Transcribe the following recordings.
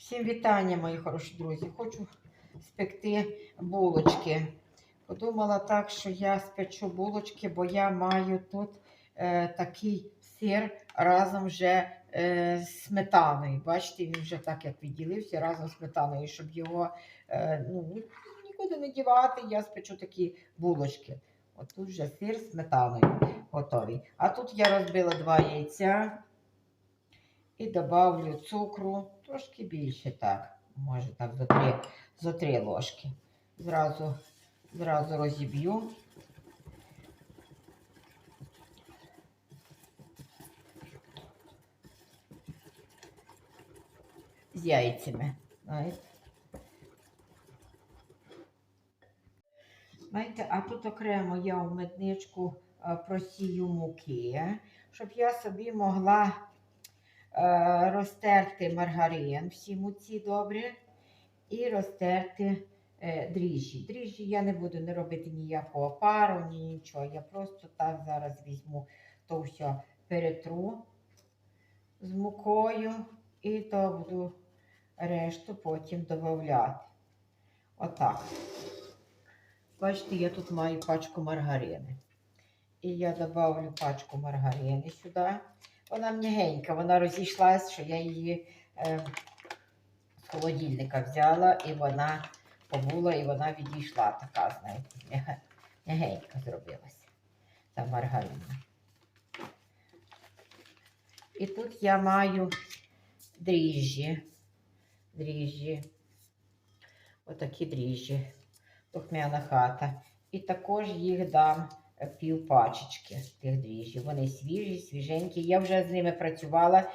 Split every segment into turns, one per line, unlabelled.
Всім вітання, мої хороші друзі. Хочу спекти булочки. Подумала так, що я спечу булочки, бо я маю тут е, такий сир разом вже е, з сметаною. Бачите, він вже так як відділився разом з сметаною, щоб його е, ну, нікуди не дівати, я спечу такі булочки. От тут вже сир з сметаною готовий. А тут я розбила два яйця і добавлю цукру трошки більше, так. Може так зо три, зо три ложки. Зразу, зразу розіб'ю. З яйцями. Знаєте. Знаєте, а тут окремо я в медничку просію муки, щоб я собі могла розтерти маргарин всі муці добре і розтерти е, дріжджі. Дріжджі я не буду не робити ніякого пару, ні нічого. Я просто так зараз візьму то все перетру з мукою і то буду решту потім додавати. Отак. Бачите, я тут маю пачку маргарини. І я добавлю пачку маргарини сюди. Вона м'ягенька, вона розійшлась, що я її е, з холодильника взяла, і вона побула, і вона відійшла. Така, знаєте, м'ягенька зробилася. Та маргарина. І тут я маю дріжджі. Дріжджі. Отакі дріжджі. Тухмяна хата. І також їх дам пів пачечки тих дріжджів. Вони свіжі, свіженькі. Я вже з ними працювала, е,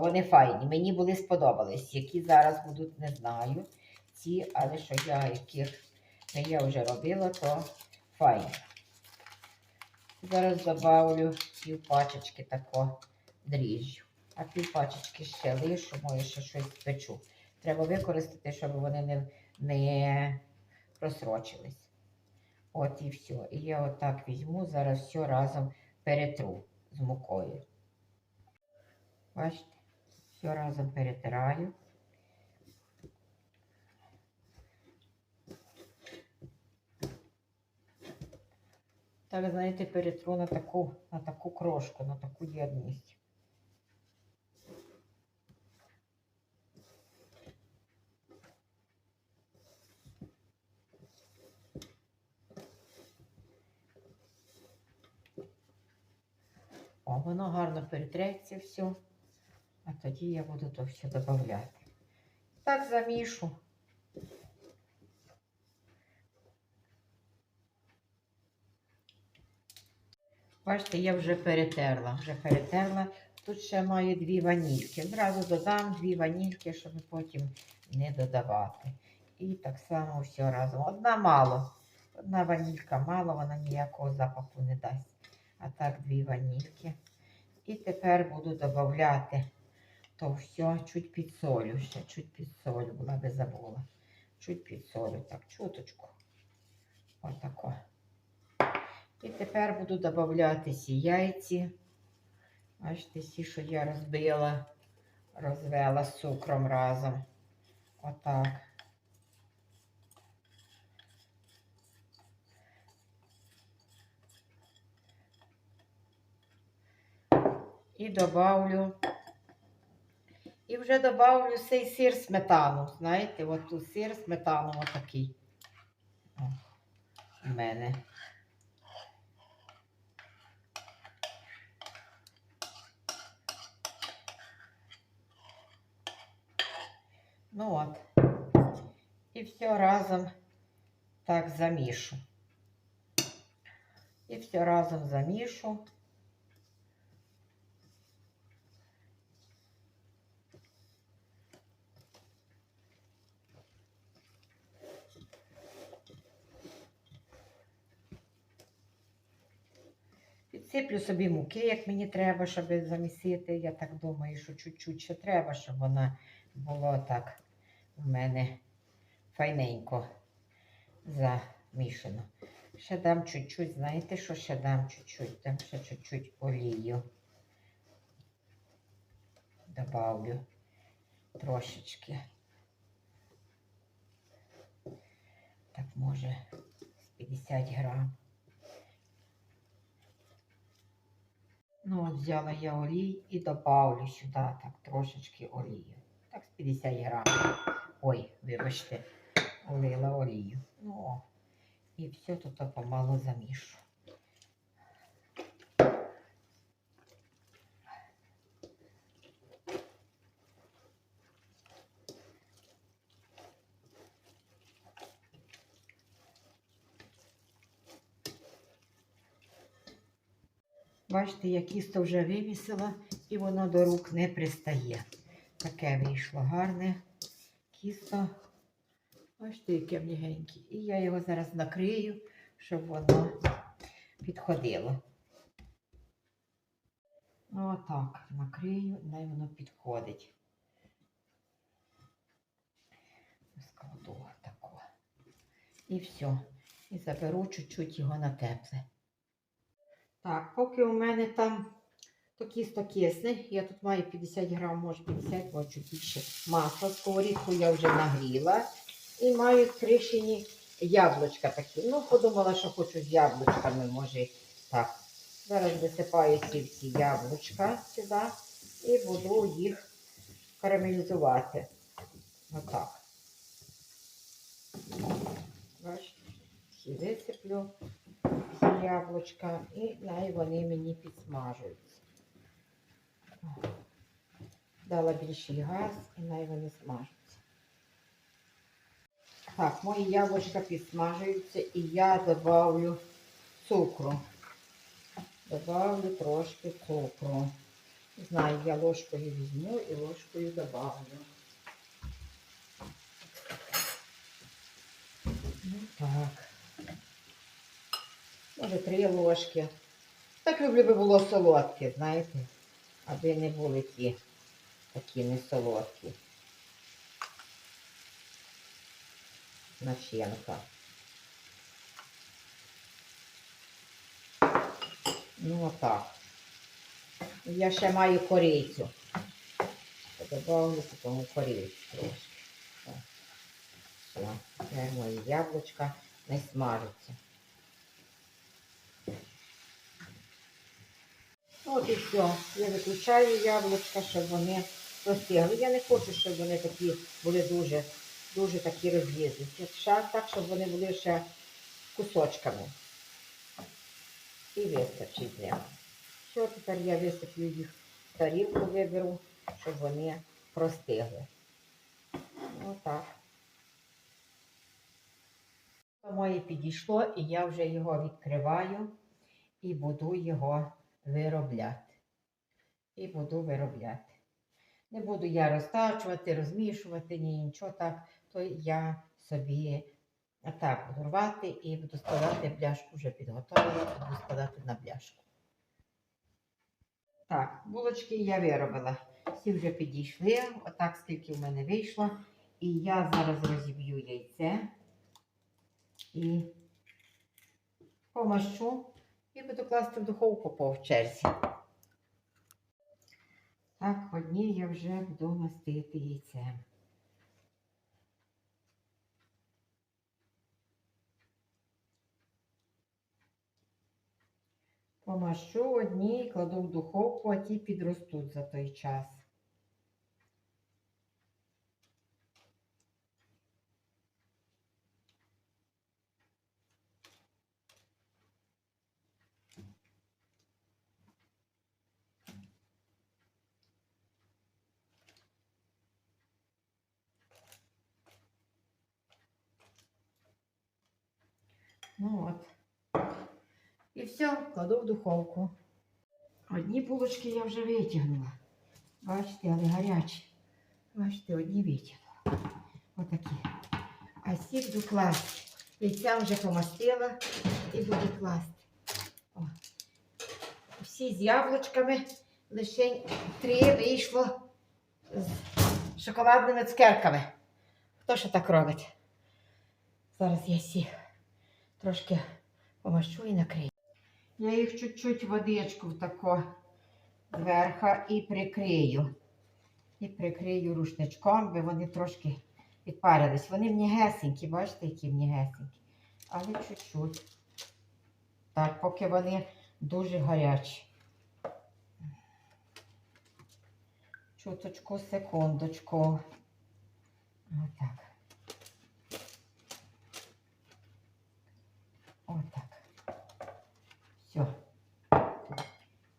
вони файні. Мені були сподобались. Які зараз будуть, не знаю. Ці, але що я яких я вже робила, то файні. Зараз добавлю пів пачечки тако дріжджу. А пів пачечки ще лишу, може ще щось спечу. Треба використати, щоб вони не, не просрочились. От і все. І я отак візьму, зараз все разом перетру з мукою. Бачите, все разом перетираю. Так, знаєте, перетру на таку, на таку крошку, на таку єдність. Воно гарно перетреться все. А тоді я буду то все додавати. Так замішу. Бачите, я вже перетерла. Вже перетерла. Тут ще маю дві ванільки. Зразу додам дві ванільки, щоб потім не додавати. І так само все разом. Одна мало. Одна ванілька мало, вона ніякого запаху не дасть. А так дві ванільки. І тепер буду додавати то все, чуть підсолю ще, чуть підсолю, була би забула. Чуть підсолю, так, чуточку. Отако. І тепер буду додавати ці яйці. Бачите, ці, що я розбила, розвела з цукром разом. Отак. І добавлю. І вже добавлю цей сир сметану. Знаєте, от тут сир сметану отакий. О, у мене. Ну от. І все разом так замішу. І все разом замішу. Сиплю собі муки, як мені треба, щоб замісити. Я так думаю, що чуть-чуть ще треба, щоб вона була так в мене файненько замішано. Ще дам чуть-чуть, знаєте, що ще дам чуть-чуть? Дам ще чуть-чуть олію. Добавлю трошечки. Так, може, 50 грам. Ну, от взяла я олій і добавлю сюди так трошечки олію. Так, з 50 грам. Ой, вибачте, олила олію. Ну, і все тут помало замішу. Бачите, я кісто вже вимісила і воно до рук не пристає. Таке вийшло гарне кісто. Бачите, яке м'ягеньке. І я його зараз накрию, щоб воно підходило. Отак, накрию, най воно підходить. Складу тако. І все. І заберу чуть-чуть його на тепле. Так, поки у мене там то кісто кисне, я тут маю 50 грам, може 50, може більше масла. Сковорідку я вже нагріла. І маю кришені яблучка такі. Ну, подумала, що хочу з яблучками, може так. Зараз висипаю ці всі яблучка сюди і буду їх карамелізувати. Отак. Бачите, всі висиплю яблучка і най вони мені підсмажуються. Дала більший газ і най вони смажуться. Так, мої яблучка підсмажуються і я добавлю цукру. Добавлю трошки цукру. Знаю, я ложкою візьму і ложкою добавлю. Ну так. Може, три ложки. Так люблю би було солодке, знаєте, аби не були ті такі не солодкі. Начинка. Ну отак. Я ще маю корицю. Добавлю тому корицю трошки. Все. Це мої яблучка не смажаться. От і все. Я виключаю яблучка, щоб вони розтягли. Я не хочу, щоб вони такі були дуже, дуже такі роз'їзді. Так, щоб вони були ще кусочками. І вистачить ними. Все, тепер я висиплю їх в тарілку, виберу, щоб вони простигли. Отак. Моє підійшло, і я вже його відкриваю і буду його виробляти. І буду виробляти. Не буду я розтачувати, розмішувати, ні нічого так, то я собі так буду рвати і буду складати бляшку вже підготовила, буду складати на бляшку. Так, булочки я виробила. Всі вже підійшли, отак скільки в мене вийшло. І я зараз розіб'ю яйце і помащу і буду класти в духовку по черзі. Так, одні я вже буду мастити яйце. Помащу одні, кладу в духовку, а ті підростуть за той час. Ну от. І все, кладу в духовку. Одні булочки я вже витягнула. Бачите, але гарячі. Бачите, одні витягнула. Отакі. А ці буду класти. Яйця вже помастила і буду класти. О. Всі з яблучками. Лише три вийшло з шоколадними цукерками. Хто ще так робить? Зараз я всі трошки помащу і накрию. Я їх чуть-чуть водичку тако зверху і прикрию. І прикрию рушничком, бо вони трошки підпарились. Вони м'ягесенькі, бачите, які м'ягесенькі. Але чуть-чуть. Так, поки вони дуже гарячі. Чуточку, секундочку. Отак. Все.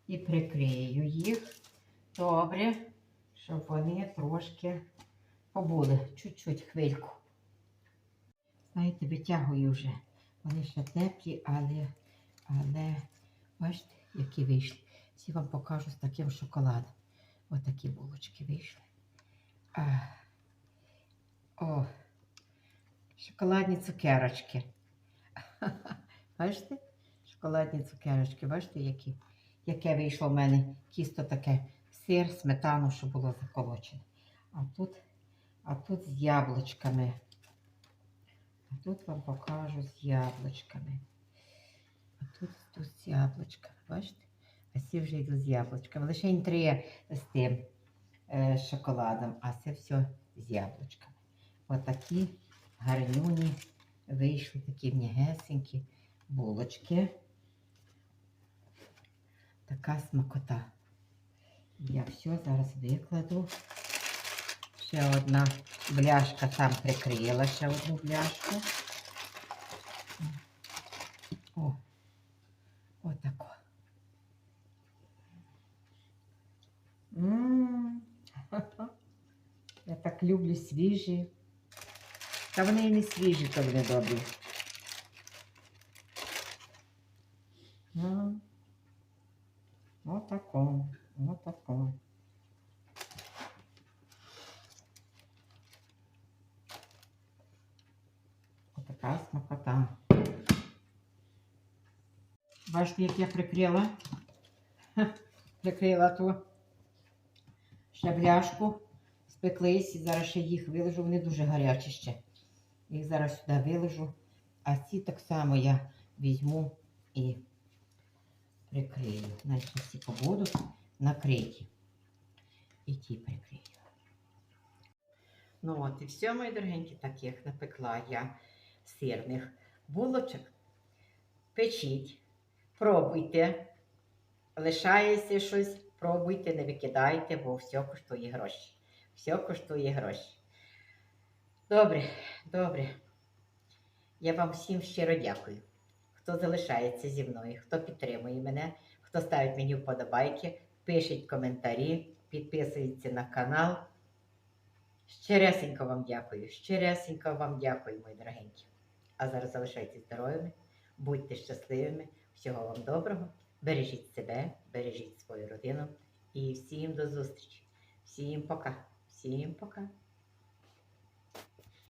І прикрию їх. Добре, щоб вони трошки побули. Чуть-чуть хвильку. Знаєте, витягую вже. Вони ще теплі, але, але бачите, які вийшли. Всі вам покажу з таким шоколадом. Ось такі булочки вийшли. А, о, шоколадні цукерочки. Бачите? Шоколадні цукерочки, бачите, які? Яке вийшло в мене тісто таке сир, сметану, що було заколочене. А тут, а тут з яблучками. А тут вам покажу з яблучками. А тут, тут з яблучками, бачите? А ці вже йдуть з яблучками. Лише три з тим е, шоколадом, а це все з яблучками. Отакі гарнюні вийшли, такі м'ягесенькі булочки. Така смакота. Я все зараз викладу. Ще одна бляшка там прикрила ще одну бляшку. О, отако. М, Я так люблю свіжі. Та вони і не свіжі, то вони добрі. Отака смакота. Бачите, як я прикрила? Прикрила ту ще бляшку. Спеклись і зараз ще їх вилежу. Вони дуже гарячі ще. Їх зараз сюди вилежу. А ці так само я візьму і прикрию. Значить, всі побудуть накриті. І ті прикрию. Ну от і все, мої дорогенькі, таких напекла я сирних булочок. Печіть, пробуйте. Лишається щось, пробуйте, не викидайте, бо все коштує гроші. Все коштує гроші. Добре, добре. Я вам всім щиро дякую. Хто залишається зі мною, хто підтримує мене, хто ставить мені вподобайки, пишіть коментарі, підписується на канал. Щиресенько вам дякую, щиресенько вам дякую, мої дорогенькі. А зараз залишайтесь здоровими, будьте щасливими, всього вам доброго, бережіть себе, бережіть свою родину і всім до зустрічі. Всім пока, всім пока.